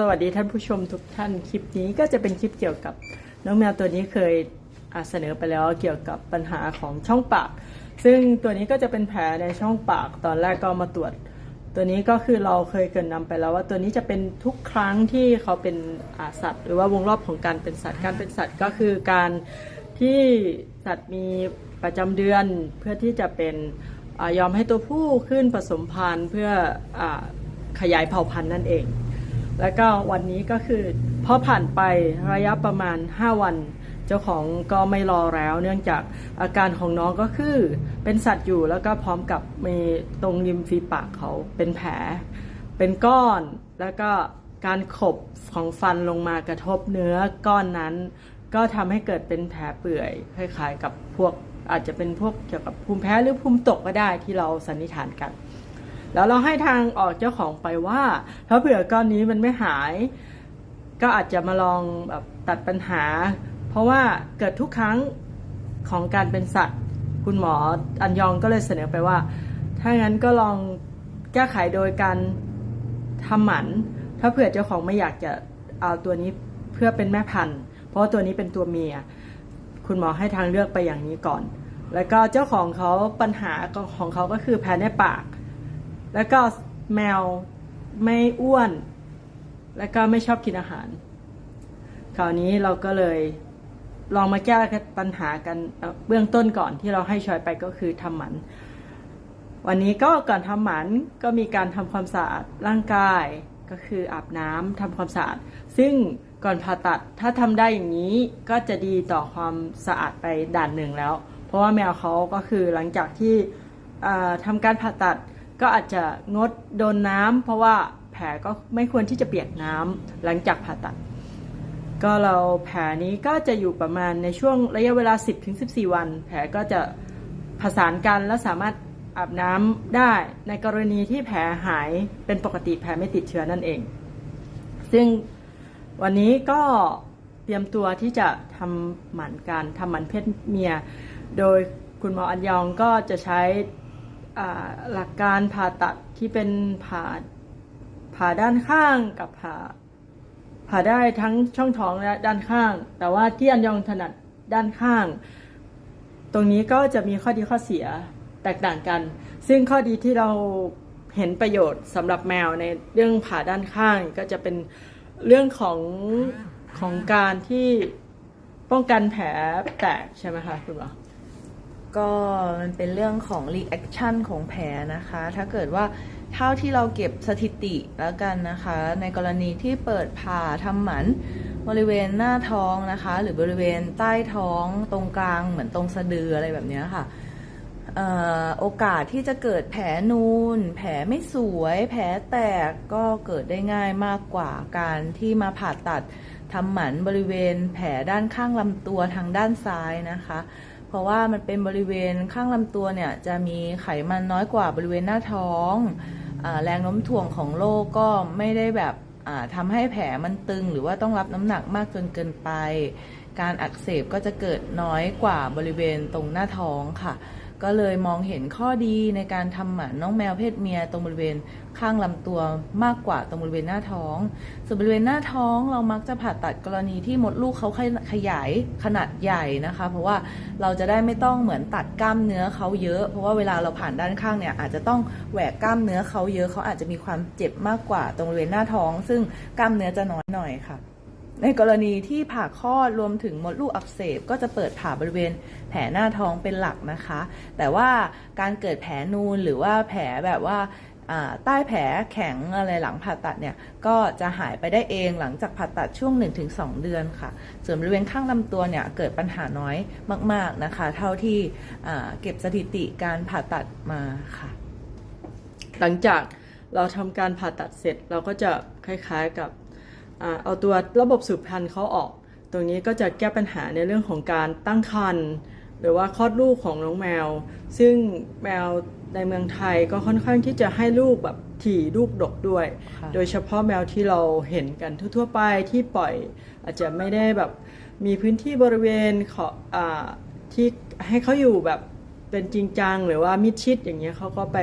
สวัสดีท่านผู้ชมทุกท่านคลิปนี้ก็จะเป็นคลิปเกี่ยวกับน้องแมวตัวนี้เคยเสนอไปแล้วเกี่ยวกับปัญหาของช่องปาก ซึ่งตัวนี้ก็จะเป็นแผลในช่องปากตอนแรกก็มาตรวจ ตัวนี้ก็คือเราเคยเกินนำไปแล้วว่าตัวนี้จะเป็นทุกครั้งที่เขาเป็นสัตว์ หรือว่าวงรอบของการเป็นสัตว์การเป็นสัตว์ก็คือการที่สัตว์มีประจำเดือนเพื่อที่จะเป็นอยอมให้ตัวผู้ขึ้นผสมพันธุ์เพื่ออขยายเผ่าพันธุ์นั่นเอง แล้วก็วันนี้ก็คือพอผ่านไประยะประมาณ 5 วัน เจ้าของก็ไม่รอแล้ว เนื่องจากอาการของน้องก็คือเป็นสัตว์อยู่แล้วก็พร้อมกับมีตรงริมฝีปากเขาเป็นแผล เป็นก้อนแล้วก็การขบของฟันลงมากระทบเนื้อก้อนนั้น ก็ทำให้เกิดเป็นแผลเปื่อยคล้ายๆกับพวกอาจจะเป็นพวกเกี่ยวกับภูมิแพ้หรือภูมิตกก็ได้ที่เราสันนิษฐานกัน แล้วเราให้ทางออกเจ้าของไปว่า ถ้าเผื่อก้อนนี้มันไม่หาย ก็อาจจะมาลองแบบตัดปัญหา เพราะว่าเกิดทุกครั้งของการเป็นสัตว์ คุณหมออันยองก็เลยเสนอไปว่า ถ้างั้นก็ลองแก้ไขโดยการทำหมัน ถ้าเผื่อเจ้าของไม่อยากจะเอาตัวนี้เพื่อเป็นแม่พันธุ์ เพราะตัวนี้เป็นตัวเมีย คุณหมอให้ทางเลือกไปอย่างนี้ก่อน แล้วก็เจ้าของเขาปัญหาของเขาก็คือแพ้ในปาก แล้วก็แมวไม่อ้วน แล้วก็ไม่ชอบกินอาหาร คราวนี้เราก็เลยลองมาแก้ปัญหากันเเบื้องต้นก่อนที่เราให้ชอยไปก็คือทำหมัน วันนี้ก็ก่อนทำหมันก็มีการทำความสะอาดร่างกายก็คืออาบน้ำทำความสะอาด ซึ่งก่อนผ่าตัดถ้าทำได้อย่างนี้ก็จะดีต่อความสะอาดไปด่านหนึ่งแล้ว เพราะว่าแมวเขาก็คือหลังจากที่ทำการผ่าตัด ก็อาจจะงดโดนน้ำเพราะว่าแผลก็ไม่ควรที่จะเปียกน้ำหลังจากผ่าตัด ก็เราแผลนี้ก็จะอยู่ประมาณในช่วงระยะเวลา 10-14 วัน แผลก็จะผสานกันและสามารถอาบน้ำได้ในกรณีที่แผลหายเป็นปกติแผลไม่ติดเชื้อนั่นเอง ซึ่งวันนี้ก็เตรียมตัวที่จะทำหมันการทำหมันเพศเมีย โดยคุณหมออันยองก็จะใช้ หลักการผ่าตัดที่เป็นผ่าผ่าด้านข้างกับผ่า ผ่าได้ทั้งช่องท้องและด้านข้าง แต่ว่าที่อันยองถนัดด้านข้าง ตรงนี้ก็จะมีข้อดีข้อเสียแตกต่างกัน ซึ่งข้อดีที่เราเห็นประโยชน์สำหรับแมวในเรื่องผ่าด้านข้างก็จะเป็นเรื่องของของการที่ป้องกันแผลแตกใช่ไหมคะคุณหมอ ก็มันเป็นเรื่องของ reaction ของแผลนะคะ ถ้าเกิดว่าเท่าที่เราเก็บสถิติแล้วกันนะคะ ในกรณีที่เปิดผ่าทำหมันบริเวณหน้าท้องนะคะ หรือบริเวณใต้ท้องตรงกลางเหมือนตรงสะดืออะไรแบบนี้ค่ะโอกาสที่จะเกิดแผลนูน แผลไม่สวย แผลแตกก็เกิดได้ง่ายมากกว่าการที่มาผ่าตัดทำหมันบริเวณแผลด้านข้างลำตัวทางด้านซ้ายนะคะ ราะว่ามันเป็นบริเวณข้างลำตัวเนี่ยจะมีไขมันน้อยกว่าบริเวณหน้าท้องอแรงโน้มถ่วงของโลกก็ไม่ได้แบบอ่าทำให้แผลมันตึง หรือว่าต้องรับน้ำหนักมากจนเกินไป การอักเสบก็จะเกิดน้อยกว่าบริเวณตรงหน้าท้องค่ะ ก็เลยมองเห็นข้อดีในการทำหมันน้องแมวเพศเมียตรงบริเวณ ข้างลำตัวมากกว่าตรงบริเวณหน้าท้อง ส่วนบริเวณหน้าท้องเรามักจะผ่าตัดกรณีที่มดลูกเขาขยายขนาดใหญ่นะคะ เพราะว่าเราจะได้ไม่ต้องเหมือนตัดกล้ามเนื้อเขาเยอะ เพราะว่าเวลาเราผ่านด้านข้างเนี่ยอาจจะต้องแหวกกล้ามเนื้อเขาเยอะเขาอาจจะมีความเจ็บมากกว่าตรงบริเวณหน้าท้อง ซึ่งกล้ามเนื้อจะน้อยหน่อยค่ะในกรณีที่ผ่าคลอดรวมถึงมดลูกอักเสบก็จะเปิดผ่าบริเวณแผลหน้าท้องเป็นหลักนะคะ แต่ว่าการเกิดแผลนูนหรือว่าแผลแบบว่า ใต้แผลแข็งอะไรหลังผ่าตัดเนี่ยก็จะหายไปได้เองหลังจากผ่าตัดช่วง 1-2 เดือนค่ะ ส่วนบริเวณข้างลำตัวเนี่ยเกิดปัญหาน้อยมาก ๆนะคะ เท่าที่เก็บสถิติการผ่าตัดมาค่ะ หลังจากเราทำการผ่าตัดเสร็จเราก็จะคล้ายๆกับอเอาตัวระบบสืบพันธุ์เขาออก ตรงนี้ก็จะแก้ปัญหาในเรื่องของการตั้งครรภ์หรือว่าคลอดลูกของน้องแมว ซึ่งแมว ในเมืองไทยก็ค่อนข้างที่จะให้ลูกแบบถี่ลูกดกด้วยค่ะโดยเฉพาะแมวที่เราเห็นกันทั่ว ๆ ไปที่ปล่อย อาจจะไม่ได้แบบมีพื้นที่บริเวณขออาที่ให้เขาอยู่แบบเป็นจริงจังหรือว่ามิดชิดอย่างเงี้ยเขาก็ไป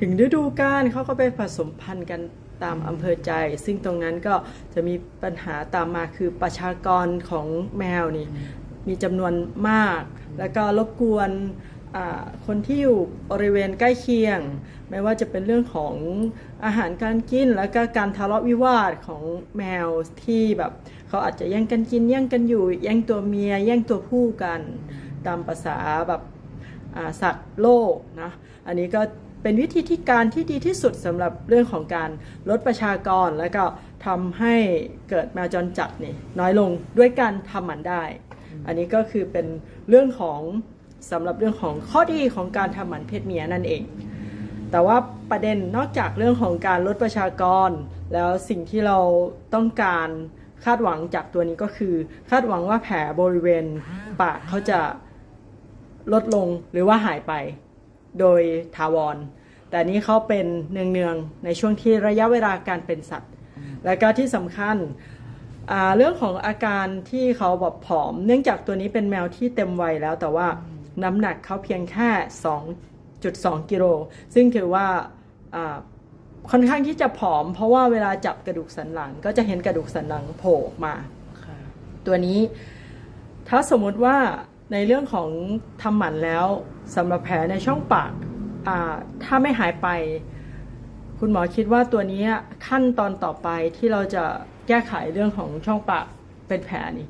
ถึงฤดูกาลเขาก็ไปผสมพันธุ์กันตามอำเภอใจ ซึ่งตรงนั้นก็จะมีปัญหาตามมาคือประชากรของแมวนี่มีจำนวนมาก แล้วก็รบกวนอ่า คนที่อยู่บริเวณใกล้เคียง ไม่ว่าจะเป็นเรื่องของอาหารการกิน แล้วก็การทะเลาะวิวาทของแมวที่แบบเขาอาจจะแย่งกันกินแย่งกันอยู่ แย่งตัวเมีย แย่งตัวผู้กัน ตามภาษาแบบสัตว์โลกนะอันนี้ก็เป็นวิธีที่การที่ดีที่สุดสำหรับเรื่องของการลดประชากร แล้วก็ทำให้เกิดแมวจรจัดนี่น้อยลงด้วยการทำมันได้ อันนี้ก็คือเป็นเรื่องของ สำหรับเรื่องของข้อดีของการทำหมันเพศเมียนั่นเอง แต่ว่าประเด็นนอกจากเรื่องของการลดประชากร แล้วสิ่งที่เราต้องการคาดหวังจากตัวนี้ก็คือ คาดหวังว่าแผลบริเวณปากเขาจะลดลงหรือว่าหายไปโดยถาวร แต่นี้เขาเป็นเนืองๆในช่วงที่ระยะเวลาการเป็นสัตว์ และก็ที่สำคัญเรื่องของอาการที่เขาแบบผอม เนื่องจากตัวนี้เป็นแมวที่เต็มวัยแล้วแต่ว่า น้ำหนักเขาเพียงแค่ 2.2 กิโล ซึ่งถือว่าอ่าค่อนข้างที่จะผอม เพราะว่าเวลาจับกระดูกสันหลัง ก็จะเห็นกระดูกสันหลังโผล่ออกมาค่ะตัวนี้ถ้าสมมุติว่าในเรื่องของทำหมันแล้วสำหรับแผลในช่องปากอ่าถ้าไม่หายไป คุณหมอคิดว่าตัวนี้ขั้นตอนต่อไปที่เราจะแก้ไขเรื่องของช่องปากเป็นแผลนี่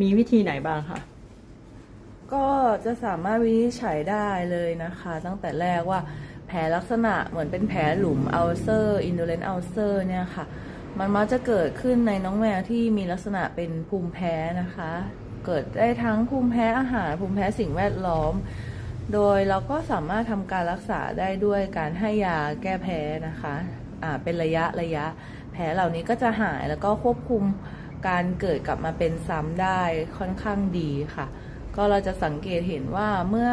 มีวิธีไหนบ้างคะ ก็จะสามารถวินิจฉัยได้เลยนะคะ ตั้งแต่แรกว่าแผลลักษณะเหมือนเป็นแผลหลุมอัลเซอร์อินโดเลนอัลเซอร์เนี่ยค่ะ มันมักจะเกิดขึ้นในน้องแมวที่มีลักษณะเป็นภูมิแพ้นะคะ เกิดได้ทั้งภูมิแพ้อาหาร ภูมิแพ้สิ่งแวดล้อม โดยเราก็สามารถทำการรักษาได้ด้วยการให้ยาแก้แพ้นะคะอ่าเป็นระยะระยะ แผลเหล่านี้ก็จะหายแล้วก็ควบคุมการเกิดกลับมาเป็นซ้ำได้ค่อนข้างดีค่ะ ก็เราจะสังเกตเห็นว่าเมื่อ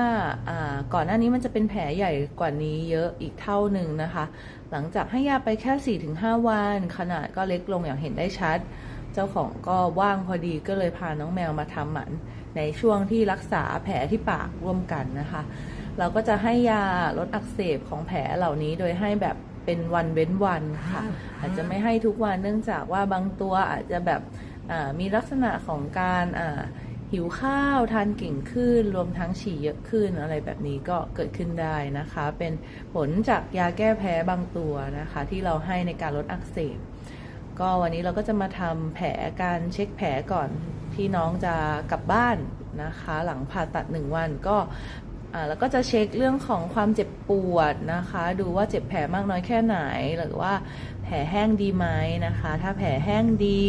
อาก่อนหน้านี้มันจะเป็นแผลใหญ่กว่านี้เยอะอีกเท่าหนึ่งนะคะ หลังจากให้ยาไปแค่ 4-5 วัน ขนาดก็เล็กลงอย่างเห็นได้ชัด เจ้าของก็ว่างพอดีก็เลยพาน้องแมวมาทำหมัน ในช่วงที่รักษาแผลที่ปากร่วมกันนะคะ เราก็จะให้ยาลดอักเสบของแผลเหล่านี้โดยให้แบบเป็นวันเว้นวันค่ะ อาจจะไม่ให้ทุกวันเนื่องจากว่าบางตัวอาจจะแบบอ่ามีลักษณะของการอ่า หิวข้าวทานเก่งขึ้น รวมทั้งฉี่เยอะขึ้นอะไรแบบนี้ก็เกิดขึ้นได้นะคะ เป็นผลจากยาแก้แพ้บางตัวนะคะ ที่เราให้ในการลดอักเสบก็วันนี้เราก็จะมาทำแผลการเช็คแผลก่อนที่น้องจะกลับบ้านนะคะ หลังผ่าตัดหนึ่งวันก็แล้วก็จะเช็คเรื่องของความเจ็บปวดนะคะ ดูว่าเจ็บแผลมากน้อยแค่ไหน หรือว่าแผลแห้งดีไหมนะคะ ถ้าแผลแห้งดี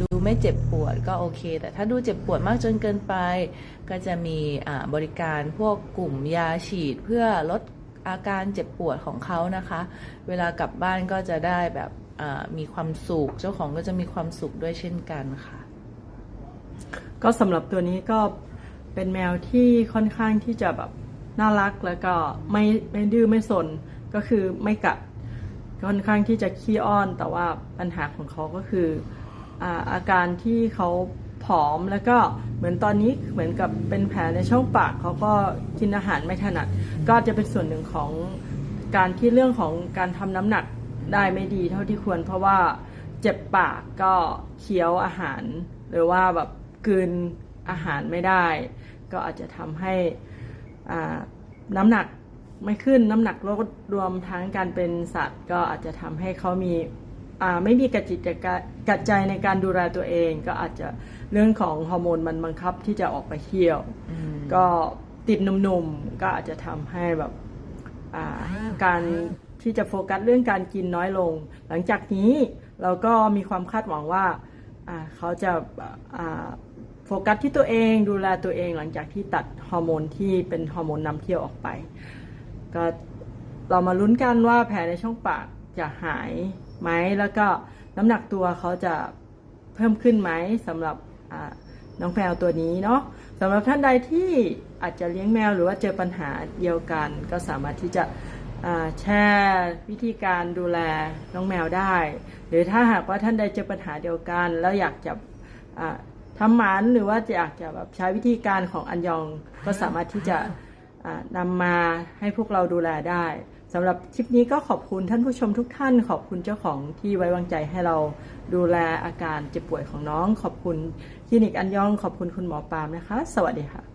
ดู ไม่เจ็บปวดก็โอเค แต่ถ้าดูเจ็บปวดมากจนเกินไป ก็จะมีบริการพวกกลุ่มยาฉีดเพื่อลดอาการเจ็บปวดของเขานะคะ เวลากลับบ้านก็จะได้แบบมีความสุข เจ้าของก็จะมีความสุขด้วยเช่นกันค่ะ ก็สำหรับตัวนี้ก็เป็นแมวที่ค่อนข้างที่จะแบบน่ารักแล้วก็ไม่ไม่ดื้อไม่สนก็คือไม่กัดค่อนข้างที่จะขี้อ้อน แต่ว่าปัญหาของเขาก็คือ อาการที่เขาผอมแล้วก็เหมือนตอนนี้เหมือนกับเป็นแผลในช่องปากเขาก็กินอาหารไม่ถนัด ก็จะเป็นส่วนหนึ่งของการที่เรื่องของการทำน้ำหนักได้ไม่ดีเท่าที่ควร เพราะว่าเจ็บปากก็เคี้ยวอาหาร หรือว่าแบบกืนอาหารไม่ได้ ก็อาจจะทำให้น้ำหนักไม่ขึ้นน้ำหนักลดรวมทั้งการเป็นสัตว์ ก็อาจจะทำให้เขามี ไม่มีกระจิตกระกัดใจในการดูแลตัวเอง ก็อาจจะเรื่องของฮอร์โมนมันบังคับที่จะออกไปเที่ยว ก็ติดหนุ่มๆ ก็อาจจะทำให้แบบอ่าการที่จะโฟกัสเรื่องการกินน้อยลง หลังจากนี้เราก็มีความคาดหวังว่าอ่าเขาจะอ่าโฟกัสที่ตัวเองดูแลตัวเองหลังจากที่ตัดฮอร์โมนที่เป็นฮอร์โมนนำเที่ยวออกไป ก็เรามาลุ้นกันว่าแผลในช่องปากจะหาย ไหมแล้วก็น้ำหนักตัวเขาจะเพิ่มขึ้นไหมสำหรับน้องแมวตัวนี้เนาะสำหรับท่านใดที่อาจจะเลี้ยงแมวหรือว่าเจอปัญหาเดียวกัน ก็สามารถที่จะแชร์วิธีการดูแลน้องแมวได้ หรือถ้าหากว่าท่านใดเจอปัญหาเดียวกัน แล้วอยากจะทำหมันหรือว่าจะอยากจะแบบใช้วิธีการของอันยอง ก็สามารถที่จะนำมาให้พวกเราดูแลได้ สำหรับคลิปนี้ก็ขอบคุณท่านผู้ชมทุกท่าน ขอบคุณเจ้าของที่ไว้วางใจให้เราดูแลอาการเจ็บป่วยของน้อง ขอบคุณคลินิกอันยอง ขอบคุณคุณหมอปาล์มนะคะ สวัสดีค่ะ